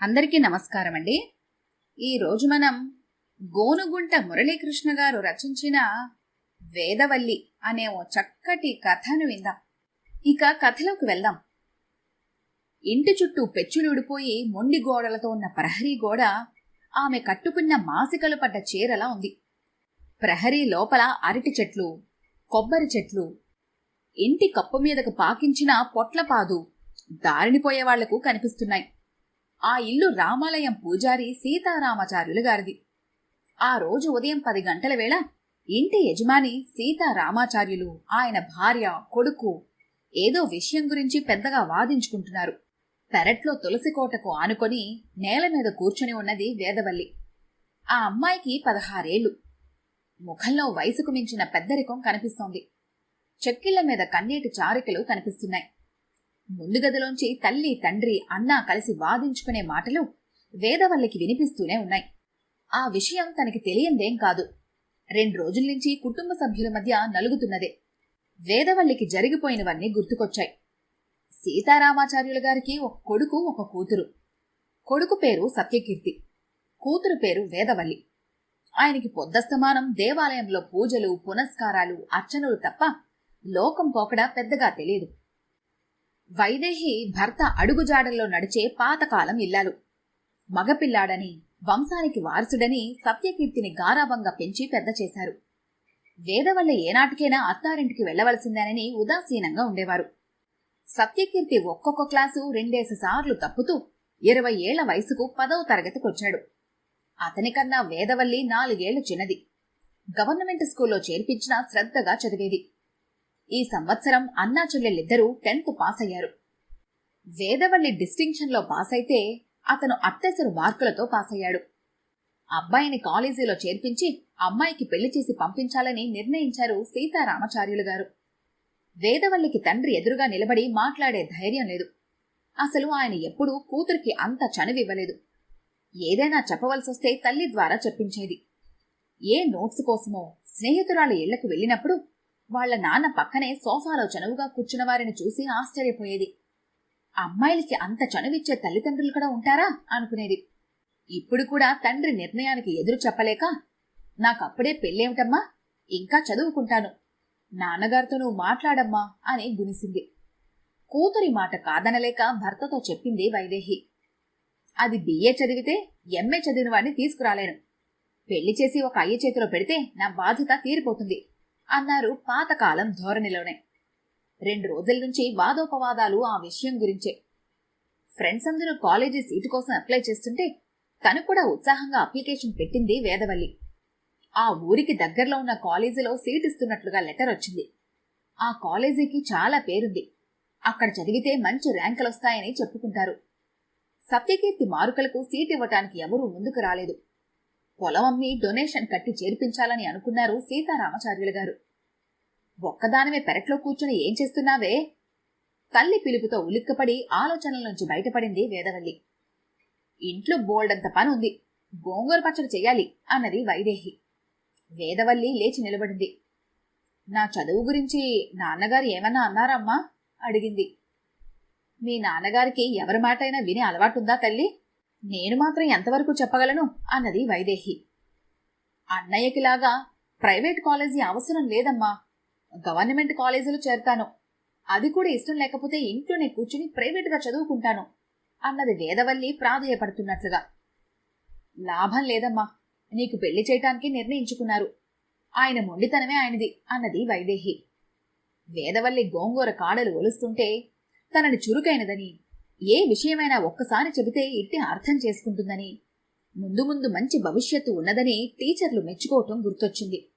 అందరికీ నమస్కారం అండి ఈరోజు మనం గోనుగుంట మురళీకృష్ణ గారు రచించిన వేదవల్లి అనే ఓ చక్కటి కథను విందాం. ఇక కథలోకి వెళ్దాం. ఇంటి చుట్టూ పెచ్చులుడిపోయి మొండి గోడలతో ఉన్న ప్రహరీ గోడ ఆమె కట్టుకున్న మాసికలు పడ్డ చీరలా ఉంది. ప్రహరీ లోపల అరటి చెట్లు కొబ్బరి చెట్లు ఇంటి కప్పు మీదకు పాకించిన పొట్లపాదు దారినిపోయేవాళ్ళకు కనిపిస్తున్నాయి. ఆ ఇల్లు రామాలయం పూజారి సీతారామాచార్యులు గారిది. ఆ రోజు ఉదయం పది గంటల వేళ ఇంటి యజమాని సీతారామాచార్యులు ఆయన భార్య కొడుకు ఏదో విషయం గురించి పెద్దగా వాదించుకుంటున్నారు. పెరట్లో తులసి కోటకు ఆనుకొని నేల మీద కూర్చుని ఉన్నది వేదవల్లి. ఆ అమ్మాయికి పదహారేళ్ళు. ముఖంలో వయసుకు మించిన పెద్దరికం కనిపిస్తోంది. చెక్కిళ్ళ మీద కన్నీటి చారికలు కనిపిస్తున్నాయి. ముందు గదిలోంచి తల్లి తండ్రి అన్నా కలిసి వాదించుకునే మాటలు వేదవల్లికి వినిపిస్తూనే ఉన్నాయి. ఆ విషయం తనకి తెలియందేం కాదు. రెండు రోజుల నుంచి కుటుంబ సభ్యుల మధ్య నలుగుతున్నదే. వేదవల్లికి జరిగిపోయినవన్నీ గుర్తుకొచ్చాయి. సీతారామాచార్యుల గారికి ఒక కొడుకు ఒక కూతురు. కొడుకు పేరు సత్యకీర్తి. కూతురు పేరు వేదవల్లి. ఆయనకి పొద్దస్తమానం దేవాలయంలో పూజలు పునస్కారాలు అర్చనలు తప్ప లోకం పోకడా పెద్దగా తెలియదు. వైదేహి భర్త అడుగుజాడల్లో నడిచే పాతకాలం ఇల్లాలు. మగపిల్లాడని వంశానికి వారసుడని సత్యకీర్తిని గారాభంగా పెంచి పెద్ద చేశారు. వేదవల్ల ఏనాటికైనా అత్తారింటికి వెళ్ళవలసిందేనని ఉదాసీనంగా ఉండేవారు. సత్యకీర్తి ఒక్కొక్క క్లాసు రెండేసి సార్లు తప్పుతూ ఇరవై ఏళ్ళ వయసుకు పదవ తరగతికొచ్చాడు. అతనికన్నా వేదవల్లి నాలుగేళ్ళు చిన్నది. గవర్నమెంట్ స్కూల్లో చేర్పించినా శ్రద్ధగా చదివేది. ఈ సంవత్సరం అన్నా చెల్లెలిద్దరూ టెన్త్ పాస్ అయ్యారు వేదవల్లి డిస్టింక్షన్లో పాస్ అయితే అతను అత్తెసరు మార్కులతో పాస్ అయ్యాడు అబ్బాయిని కాలేజీలో చేర్పించి అమ్మాయికి పెళ్ళి చేసి పంపించాలని నిర్ణయించారు సీతారామచార్యులు గారు. వేదవల్లికి తండ్రి ఎదురుగా నిలబడి మాట్లాడే ధైర్యం లేదు. అసలు ఆయన ఎప్పుడూ కూతురికి అంత చనువివ్వలేదు. ఏదైనా చెప్పవలసొస్తే తల్లి ద్వారా చెప్పించేది. ఏ నోట్స్ కోసమో స్నేహితురాల ఇళ్ళకు వెళ్ళినప్పుడు వాళ్ళ నాన్న పక్కనే సోఫాలో చనువుగా కూర్చున్న వారిని చూసి ఆశ్చర్యపోయేది. అమ్మాయిలకి అంత చనువిచ్చే తల్లిదండ్రులు కూడా ఉంటారా? అనుకునేది. ఇప్పుడు కూడా తండ్రి నిర్ణయానికి ఎదురు చెప్పలేక నాకప్పుడే పెళ్ళేమిటమ్మా? ఇంకా చదువుకుంటాను. నాన్నగారితో నువ్వు మాట్లాడమ్మా అని గునిసింది. కూతురి మాట కాదనలేక భర్తతో చెప్పింది వైదేహి. అది బిఏ చదివితే ఎంఏ చదివిన వాడిని తీసుకురాలేను. పెళ్ళి చేసి ఒక అయ్య చేతిలో పెడితే నా బాధ్యత తీరిపోతుంది. అన్నారు పాతకాలం ధోరణిలోనే. రెండు రోజుల నుంచి వాదోపవాదాలు ఆ విషయం గురించే. ఫ్రెండ్స్ అందరూ కాలేజీ సీటు కోసం అప్లై చేస్తుంటే తను కూడా ఉత్సాహంగా అప్లికేషన్ పెట్టింది వేదవల్లి. ఆ ఊరికి దగ్గరలో ఉన్న కాలేజీలో సీట్ ఇస్తున్నట్లుగా లెటర్ వచ్చింది. ఆ కాలేజీకి చాలా పేరుంది. అక్కడ చదివితే మంచి ర్యాంకులు వస్తాయని చెప్పుకుంటారు. సత్యకీర్తి మారుకలకు సీట్ ఇవ్వటానికి ఎవరూ ముందుకు రాలేదు. పొలం అమ్మి డొనేషన్ కట్టి చేర్పించాలని అనుకున్నారు సీతారామచార్యులు గారు. ఒక్కదానమే పెరట్లో కూర్చుని ఏం చేస్తున్నావే? తల్లి పిలుపుతో ఉలిక్కపడి ఆలోచనల నుంచి బయటపడింది వేదవల్లి. ఇంట్లో బోల్డంత పని ఉంది. గోంగూర పచ్చడి చేయాలి అన్నది వైదేహి. వేదవల్లి లేచి నిలబడింది. నా చదువు గురించి నాన్నగారు ఏమన్నా అన్నారమ్మా? అడిగింది. మీ నాన్నగారికి ఎవరి మాటైనా వినే అలవాటుందా తల్లి? నేను మాత్రం ఎంతవరకు చెప్పగలను? అన్నది వైదేహి. అన్నయ్యకిలాగా ప్రైవేట్ కాలేజీ అవసరం లేదమ్మా. గవర్నమెంట్ కాలేజీలో చేరతాను. అది కూడా ఇష్టం లేకపోతే ఇంట్లోనే కూర్చుని ప్రైవేట్గా చదువుకుంటాను అన్నది వేదవల్లి ప్రాధేయపడుతున్నట్లుగా. లాభం లేదమ్మా. నీకు పెళ్ళి చేయటానికి నిర్ణయించుకున్నారు. ఆయన మొండితనమే ఆయనది అన్నది వైదేహి. వేదవల్లి గోంగూర కాడలు ఒలుస్తుంటే తనని చురుకైనదని ఏ విషయమైనా ఒక్కసారి చెబితే ఇట్టి అర్థం చేసుకుంటుందని. ముందు ముందు మంచి భవిష్యత్తు ఉన్నదని టీచర్లు మెచ్చుకోవటం గుర్తొచ్చింది.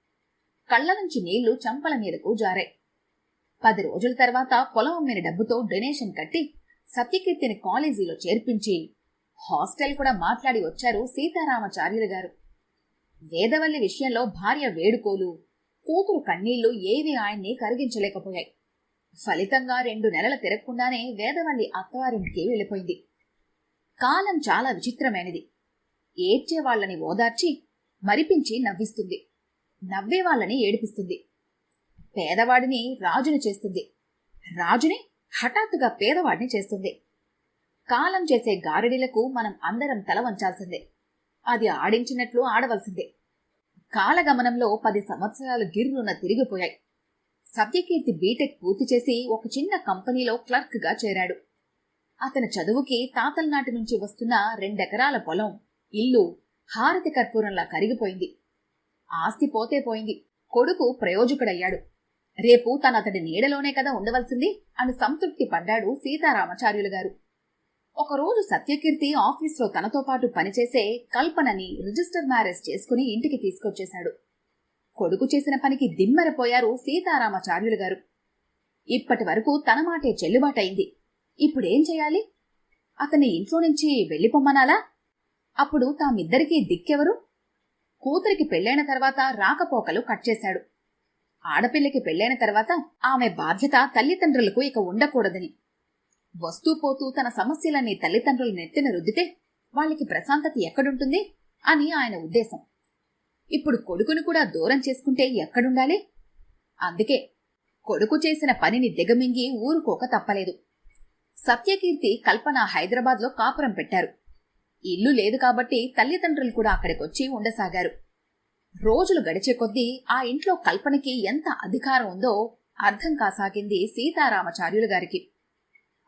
కళ్ళ నుంచి నీళ్ళు చంపల మీదకు జారాయి పది రోజుల తర్వాత పొలం అమ్మిన డబ్బుతో డొనేషన్ కట్టి సత్యకీర్తిని కాలేజీలో చేర్పించి హాస్టల్ కూడా మాట్లాడి వచ్చారు సీతారామాచార్యులు గారు. వేదవల్లి విషయంలో భార్య వేడుకోలు కూతురు కన్నీళ్ళు ఏవి ఆయన్ని కరిగించలేకపోయాయి. ఫలితంగా రెండు నెలల తిరగకుండానే వేదవల్లి అత్తవారింటికి వెళ్ళిపోయింది. కాలం చాలా విచిత్రమైనది. ఏడ్చే వాళ్ళని ఓదార్చి మరిపించి నవ్విస్తుంది. నవ్వే వాళ్ళని ఏడిపిస్తుంది. పేదవాడిని రాజుని చేస్తుంది. రాజుని హఠాత్తుగా పేదవాడిని చేస్తుంది. కాలం చేసే గారడీలకు మనం అందరం తల వంచాల్సిందే. అది ఆడించినట్లు ఆడవలసిందే. కాలగమనంలో పది సంవత్సరాలు గిర్రున తిరిగిపోయాయి. సత్యకీర్తి బీటెక్ పూర్తి చేసి ఒక చిన్న కంపెనీలో క్లర్క్గా చేరాడు. అతని చదువుకి తాతల నాటి నుంచి వస్తున్న రెండెకరాల పొలం ఇల్లు హారతి కర్పూరంలా కరిగిపోయింది. ఆస్తి పోతే పోయింది. కొడుకు ప్రయోజకుడయ్యాడు. రేపు తన అతడి నీడలోనే కదా ఉండవలసింది అని సంతృప్తి పడ్డాడు సీతారామచార్యులు గారు. ఒకరోజు సత్యకీర్తి ఆఫీస్లో తనతో పాటు పనిచేసే కల్పనని రిజిస్టర్ మ్యారేజ్ చేసుకుని ఇంటికి తీసుకొచ్చేశాడు. కొడుకు చేసిన పనికి దిమ్మెరపోయారు సీతారామాచార్యులు గారు ఇప్పటి వరకు తన మాటే చెల్లుబాటైంది ఇప్పుడేం చేయాలి? అతని ఇంట్లో నుంచి వెళ్ళిపోమ్మనాలా అప్పుడు తామిద్దరికీ దిక్కెవరు? కూతురికి పెళ్ళైన తర్వాత రాకపోకలు కట్ చేశాడు. ఆడపిల్లకి పెళ్ళైన తర్వాత ఆమె బాధ్యత తల్లిదండ్రులకు ఇక ఉండకూడదని. వస్తూ పోతూ తన సమస్యలన్నీ తల్లిదండ్రులు నెత్తిన రుద్దితే వాళ్ళకి ప్రశాంతత ఎక్కడుంటుంది? అని ఆయన ఉద్దేశం. ఇప్పుడు కొడుకును కూడా దూరం చేసుకుంటే ఎక్కడుండాలి? అందుకే కొడుకు చేసిన పనిని దిగమింగి ఊరుకోక తప్పలేదు. సత్యకీర్తి కల్పన హైదరాబాద్లో కాపురం పెట్టారు. ఇల్లు లేదు కాబట్టి తల్లిదండ్రులు కూడా అక్కడికొచ్చి ఉండసాగారు. రోజులు గడిచే కొద్దీ ఆ ఇంట్లో కల్పనకి ఎంత అధికారం ఉందో అర్థం కాసాగింది సీతారామచార్యులు గారికి.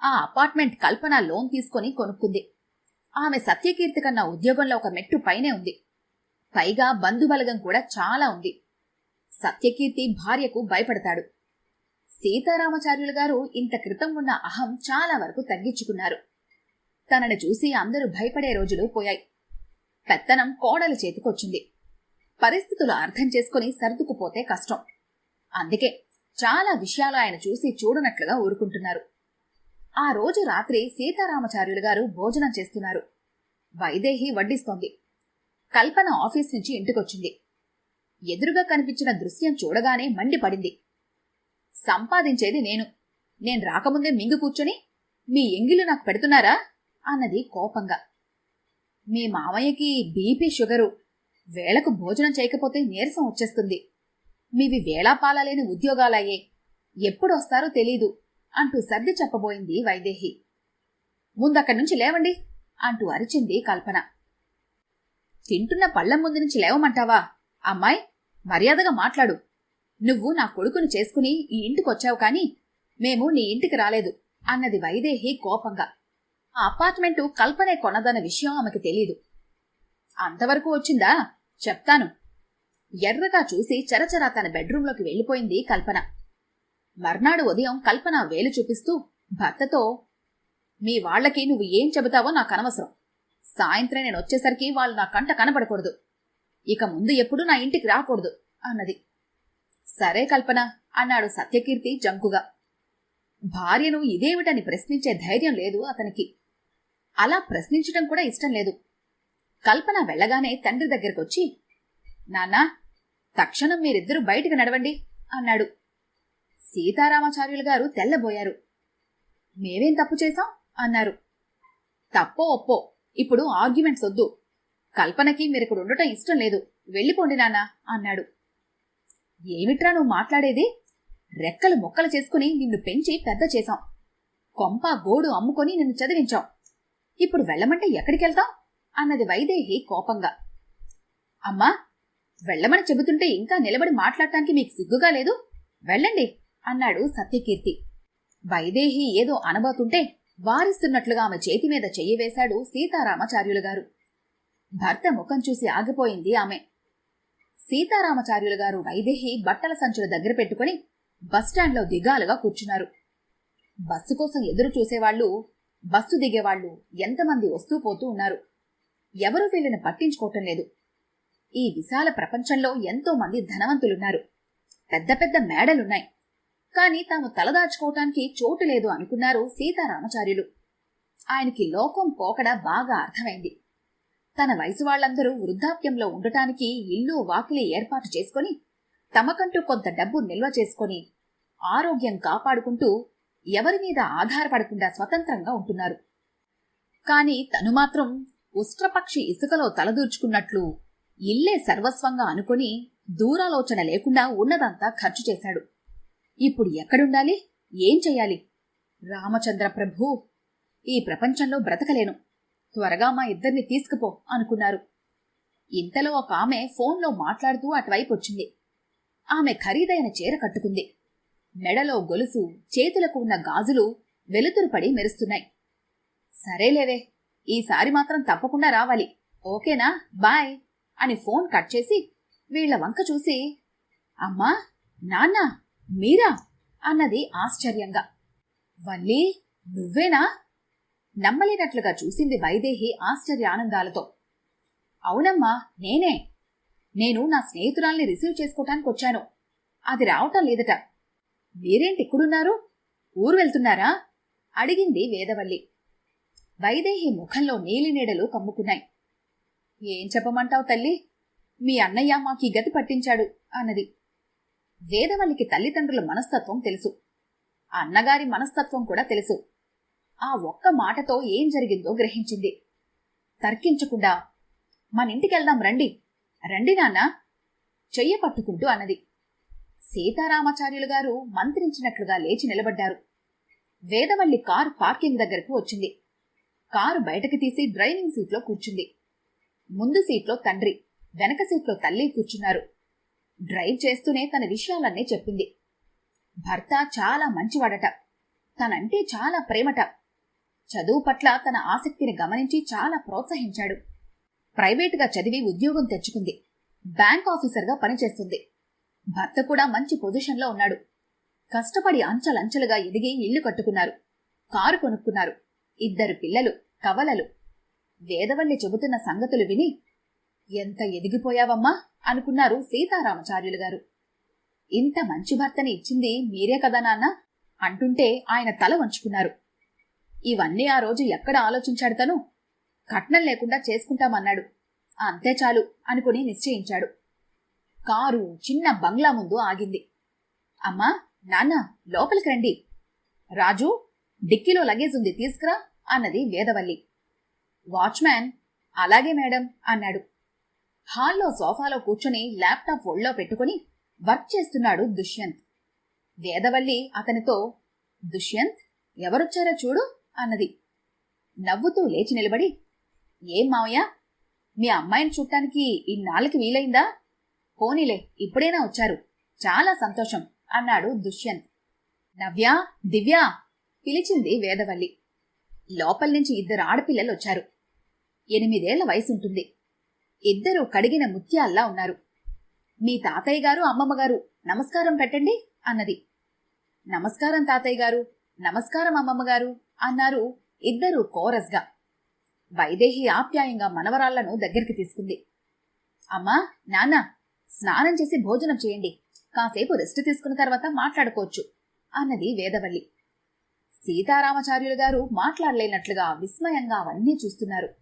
ఆ అపార్ట్మెంట్ కల్పన లోన్ తీసుకుని కొనుక్కుంది. ఆమె సత్యకీర్తి కన్నా ఉద్యోగంలో ఒక మెట్టు పైనే ఉంది. పైగా బంధుబలగం కూడా చాలా ఉంది. సత్యకీర్తి భార్యకు భయపడతాడు. సీతారామచార్యులు గారు ఇంత క్రితం ఉన్న అహం చాలా వరకు తగ్గించుకున్నారు. తనని చూసి అందరూ భయపడే రోజులు పోయాయి. పెత్తనం కోడల చేతికొచ్చింది. పరిస్థితులు అర్థం చేసుకుని సర్దుకుపోతే కష్టం. అందుకే చాలా విషయాలు ఆయన చూసి చూడనట్లుగా ఊరుకుంటున్నారు. ఆ రోజు రాత్రి సీతారామచార్యులు గారు భోజనం చేస్తున్నారు. వైదేహి వడ్డిస్తోంది. కల్పన ఆఫీస్ నుంచి ఇంటికొచ్చింది. ఎదురుగా కనిపించిన దృశ్యం చూడగానే మండిపడింది. సంపాదించేది నేను. నేను రాకముందే మింగు కూర్చొని మీ ఎంగిలు నాకు పెడుతున్నారా? అన్నది కోపంగా. మీ మామయ్యకి బీపీ షుగరు. వేళకు భోజనం చేయకపోతే నీరసం వచ్చేస్తుంది. మీవి వేళాపాలలేని ఉద్యోగాలయ్యే. ఎప్పుడు వస్తారో తెలీదు అంటూ సర్ది చెప్పబోయింది వైదేహి. ముందక్కడి నుంచి లేవండి అంటూ అరిచింది కల్పన. తింటున్న పళ్ళం ముందు నుంచి లేవమంటావా? అమ్మాయి మర్యాదగా మాట్లాడు. నువ్వు నా కొడుకుని చేసుకుని ఈ ఇంటికొచ్చావు కానీ మేము నీ ఇంటికి రాలేదు అన్నది వైదేహి కోపంగా. ఆ అపార్ట్మెంటు కల్పనే కొన్నదన్న విషయం ఆమెకి తెలీదు. అంతవరకు వచ్చిందా? చెప్తాను. ఎర్రగా చూసి చరచరా తన బెడ్రూంలోకి వెళ్ళిపోయింది కల్పన. మర్నాడు ఉదయం కల్పన వేలు చూపిస్తూ భర్తతో మీ వాళ్ళకి నువ్వు ఏం చెబుతావో నాకు అనవసరం. సాయంత్రం నేను వచ్చేసరికి వాళ్ళు నా కంట కనపడకూడదు ఇక ముందు ఎప్పుడు నా ఇంటికి రాకూడదు అన్నది. సరే కల్పన అన్నాడు సత్యకీర్తి జంకుగా. భార్యను ఇదేమిటని ప్రశ్నించే ధైర్యం లేదు అతనికి. అలా ప్రశ్నించడం కూడా ఇష్టం లేదు. కల్పన వెళ్ళగానే తండ్రి దగ్గరకొచ్చి నాన్నా తక్షణం మీరిద్దరూ బయటికి నడవండి అన్నాడు. సీతారామాచార్యులు గారు తెల్లబోయారు. మేమేం తప్పు చేశాం? అన్నారు. తప్పో ఒప్పో ఇప్పుడు ఆర్గ్యుమెంట్స్ వద్దు. కల్పనకి మీరిక్కడ ఉండటం ఇష్టం లేదు. వెళ్ళిపోండి నాన్నా అన్నాడు. ఏమిట్రా నువ్వు మాట్లాడేది? రెక్కలు మొక్కలు చేసుకుని నిన్ను పెంచి పెద్ద చేశాం. కొంప గోడు అమ్ముకొని నిన్ను చదివించాం. ఇప్పుడు వెళ్ళమంటే ఎక్కడికెళ్తాం? అన్నది వైదేహి కోపంగా. అమ్మా వెళ్ళమని చెబుతుంటే ఇంకా నిలబడి మాట్లాడటానికి మీకు సిగ్గుగా లేదు? వెళ్ళండి అన్నాడు సత్యకీర్తి. వైదేహి ఏదో అనబోతుంటే వారిస్తున్నట్లుగా ఆమె చేతి మీద చెయ్యి వేశాడు సీతారామాచార్యులు గారు. భర్త ముఖం చూసి ఆగిపోయింది ఆమె. సీతారామచార్యులు గారు వైదేహి బట్టల సంచుల దగ్గర పెట్టుకుని బస్టాండ్లో దిగాలుగా కూర్చున్నారు. బస్సు కోసం ఎదురు చూసేవాళ్ళు బస్సు దిగేవాళ్ళు ఎంతమంది వస్తూ పోతూ ఉన్నారు. ఎవరూ వీళ్ళని పట్టించుకోవటం లేదు. ఈ విశాల ప్రపంచంలో ఎంతో మంది ధనవంతులున్నారు. పెద్ద పెద్ద మేడలున్నాయి. కాని తాము తలదాచుకోవటానికి చోటు లేదు అనుకున్నారు సీతారామచార్యులు. ఆయనకి లోకం పోకడ బాగా అర్థమైంది. తన వయసు వాళ్ళందరూ వృద్ధాప్యంలో ఉండటానికి ఇల్లు వాకిలి ఏర్పాటు చేసుకుని తమకంటూ కొంత డబ్బు నిల్వ చేసుకుని ఆరోగ్యం కాపాడుకుంటూ ఎవరి మీద ఆధారపడకుండా స్వతంత్రంగా ఉంటున్నారు. కాని తను మాత్రం ఉష్ట్రపక్షి ఇసుకలో తలదూర్చుకున్నట్లు ఇల్లే సర్వస్వంగా అనుకుని దూరాలోచన లేకుండా ఉన్నదంతా ఖర్చు చేశాడు. ఇప్పుడు ఎక్కడుండాలి? ఏం చెయ్యాలి? రామచంద్ర ప్రభు ఈ ప్రపంచంలో బ్రతకలేను. త్వరగా మా ఇద్దరిని తీసుకుపో అనుకున్నారు. ఇంతలో ఒక ఆమె ఫోన్లో మాట్లాడుతూ అటువైపు వచ్చింది. ఆమె ఖరీదైన చీర కట్టుకుంది. మెడలో గొలుసు చేతులకు ఉన్న గాజులు వెలుతురుపడి మెరుస్తున్నాయి. సరేలేవే ఈసారి మాత్రం తప్పకుండా రావాలి. ఓకేనా? బాయ్ అని ఫోన్ కట్ చేసి వీళ్ళ వంక చూసి అమ్మా నాన్నా మీరా? అన్నది ఆశ్చర్యంగా. వల్లి నువ్వేనా? నమ్మలేనట్లుగా చూసింది వైదేహి ఆశ్చర్య ఆనందాలతో. అవునమ్మా నేనే. నేను నా స్నేహితురాల్ని రిసీవ్ చేసుకోవటానికి వచ్చాను. అది రావటం లేదట. మీరేంటి ఇక్కడున్నారు? ఊరు వెళ్తున్నారా? అడిగింది వేదవల్లి. వైదేహి ముఖంలో నీలినీడలు కమ్ముకున్నాయి. ఏం చెప్పమంటావు తల్లి? మీ అన్నయ్య మాకీ గతి పట్టించాడు అన్నది. వేదవల్లికి తల్లిదండ్రుల మనస్తత్వం తెలుసు. అన్నగారి మనస్తత్వం కూడా తెలుసు. ఆ ఒక్క మాటతో ఏం జరిగిందో గ్రహించింది. తర్కించకుండా మన ఇంటికెళ్దాం రండి. రండి నాన్న. చెయ్య పట్టుకుంటూ అన్నది. సీతారామాచార్యులు గారు మంత్రించినట్లుగా లేచి నిలబడ్డారు. వేదవల్లి కారు పార్కింగ్ దగ్గరకు వచ్చింది. కారు బయటకు తీసి డ్రైవింగ్ సీట్లో కూర్చుంది. ముందు సీట్లో తండ్రి వెనక సీట్లో తల్లి కూర్చున్నారు. డ్రైవ్ చేస్తూనే తన విషయాలన్నీ చెప్పింది. భర్త చాలా మంచివాడట. తనంటే చాలా ప్రేమట. చదువు పట్ల తన ఆసక్తిని గమనించి చాలా ప్రోత్సహించాడు. ప్రైవేటుగా చదివి ఉద్యోగం తెచ్చుకుంది. బ్యాంక్ ఆఫీసర్గా పనిచేస్తుంది. భర్త కూడా మంచి పొజిషన్లో ఉన్నాడు. కష్టపడి అంచలంచెలుగా ఎదిగి ఇల్లు కట్టుకున్నారు. కారు కొనుక్కున్నారు. ఇద్దరు పిల్లలు కవలలు. వేదవల్లి చెబుతున్న సంగతులు విని ఎంత ఎదిగిపోయావమ్మా? అనుకున్నారు సీతారామచార్యులు గారు ఇంత మంచి భర్తని ఇచ్చింది మీరే కదా నాన్న? అంటుంటే ఆయన తల వంచుకున్నారు. ఇవన్నీ ఆ రోజు ఎక్కడ ఆలోచించాడు తను? కట్నం లేకుండా చేసుకుంటామన్నాడు. అంతే చాలు అనుకుని నిశ్చయించాడు. కారు చిన్న బంగ్లా ముందు ఆగింది. అమ్మా నాన్న లోపలికి రండి. రాజు డిక్కీలో లగేజ్ ఉంది తీసుకురా అన్నది వేదవల్లి. వాచ్మ్యాన్ అలాగే మేడం అన్నాడు. హాల్లో సోఫాలో కూర్చొని ల్యాప్టాప్ ఒళ్ళో పెట్టుకుని వర్క్ చేస్తున్నాడు దుష్యంత్. వేదవల్లి అతనితో దుష్యంత్ ఎవరొచ్చారో చూడు అన్నది. నవ్వుతూ లేచి నిలబడి ఏం మావయ్య? మీ అమ్మాయిని చూడటానికి ఇన్నాళ్ళకి వీలైందా? పోనీలే ఇప్పుడైనా వచ్చారు? చాలా సంతోషం అన్నాడు దుష్యంత్. నవ్య దివ్య పిలిచింది వేదవల్లి. లోపల నుంచి ఇద్దరు ఆడపిల్లలు వచ్చారు. ఎనిమిదేళ్ళ వయసుంటుంది. ఇద్దరు కడిగిన ముత్యాల్లా ఉన్నారు. మీ తాతయ్య గారు అమ్మమ్మ గారు నమస్కారం పెట్టండి అన్నది. నమస్కారం తాతయ్య గారు నమస్కారం అమ్మమ్మగారు అన్నారు ఇద్దరు కోరస్గా. వైదేహి ఆప్యాయంగా మనవరాళ్ళను దగ్గరికి తీసుకుంది. అమ్మా నాన్న స్నానం చేసి భోజనం చేయండి. కాసేపు రెస్ట్ తీసుకున్న తర్వాత మాట్లాడుకోవచ్చు అన్నది వేదవల్లి. సీతారామచార్యులు గారు మాట్లాడలేనట్లుగా విస్మయంగా అవన్నీ చూస్తున్నారు.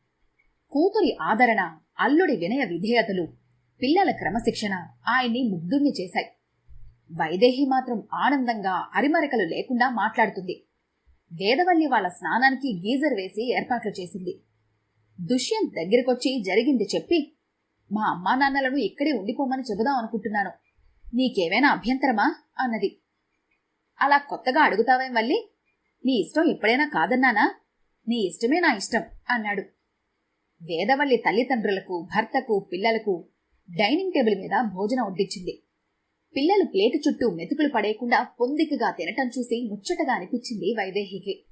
కూతురి ఆదరణ అల్లుడి వినయ విధేయతలు పిల్లల క్రమశిక్షణ ఆయన్ని ముగ్ధుణ్ణి చేశాయి. వైదేహి మాత్రం ఆనందంగా అరిమరికలు లేకుండా మాట్లాడుతుంది. వేదవల్లి వాళ్ళ స్నానానికి గీజర్ వేసి ఏర్పాట్లు చేసింది. దుష్యంత్ దగ్గరకొచ్చి జరిగింది చెప్పి మా అమ్మా నాన్నలను ఇక్కడే ఉండిపోమని చెబుదాం అనుకుంటున్నాను. నీకేమైనా అభ్యంతరమా? అన్నది. అలా కొత్తగా అడుగుతావేం వల్లి? నీ ఇష్టం ఎప్పుడైనా కాదన్నానా? నీ ఇష్టమే నా ఇష్టం అన్నాడు. వేదవల్లి తల్లిదండ్రులకు భర్తకు పిల్లలకు డైనింగ్ టేబుల్ మీద భోజనం వడ్డించింది. పిల్లలు ప్లేటు చుట్టూ మెతుకులు పడేయకుండా పొందికగా తినటం చూసి ముచ్చటగా అనిపించింది వైదేహికి.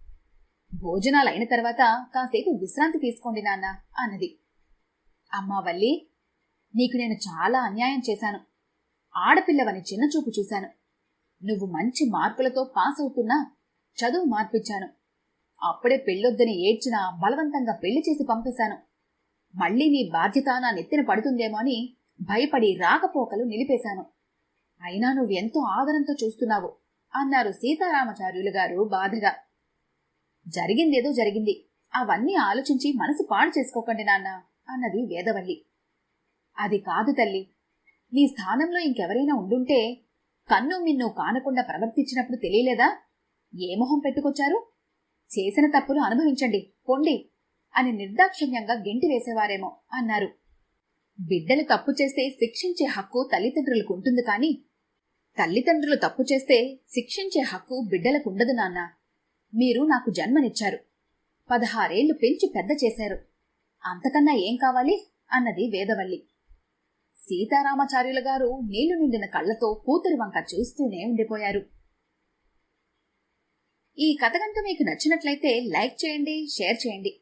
భోజనాలు అయిన తర్వాత కాసేపు విశ్రాంతి తీసుకోండి నాన్న అన్నది. అమ్మా వల్లి నీకు నేను చాలా అన్యాయం చేశాను. ఆడపిల్లవని చిన్నచూపు చూశాను. నువ్వు మంచి మార్కులతో పాస్ అవుతున్నా చదువు మార్పిచ్చాను అప్పుడే పెళ్ళొద్దని ఏడ్చినా బలవంతంగా పెళ్ళి చేసి పంపేశాను. మళ్ళీ నీ బాధ్యత నా నెత్తిన పడుతుందేమో అని భయపడి రాకపోకలు నిలిపేశాను. అయినా నువ్వెంతో ఆదరంతో చూస్తున్నావు అన్నారు సీతారామచార్యులు గారు బాధగా. జరిగిందేదో జరిగింది అవన్నీ ఆలోచించి మనసు పాడు చేసుకోకండి నాన్న అన్నది వేదవల్లి. అది కాదు తల్లి నీ స్థానంలో ఇంకెవరైనా ఉండుంటే కన్ను మిన్ను కానకుండా ప్రవర్తించినప్పుడు తెలియలేదా? ఏ మొహం పెట్టుకొచ్చారు? చేసిన తప్పులు అనుభవించండి పొండి. అని నిర్దాక్షిణ్యంగా గెంటి వేసేవారేమో అన్నారు. బిడ్డలు తప్పు చేస్తే శిక్షించే హక్కు తల్లిదండ్రులకు ఉంటుంది కానీ తల్లిదండ్రులు తప్పు చేస్తే శిక్షించే హక్కు బిడ్డలకు ఉండదు నాన్న. మీరు నాకు జన్మనిచ్చారు. పదహారేళ్ళు పెంచి పెద్ద చేశారు. అంతకన్నా ఏం కావాలి? అన్నది వేదవల్లి. సీతారామాచార్యుల గారు నీళ్ళు నిండిన కళ్ళతో కూతురి వంక చూస్తూనే ఉండిపోయారు. ఈ కథ కనుక మీకు నచ్చినట్లయితే లైక్ చేయండి షేర్ చేయండి.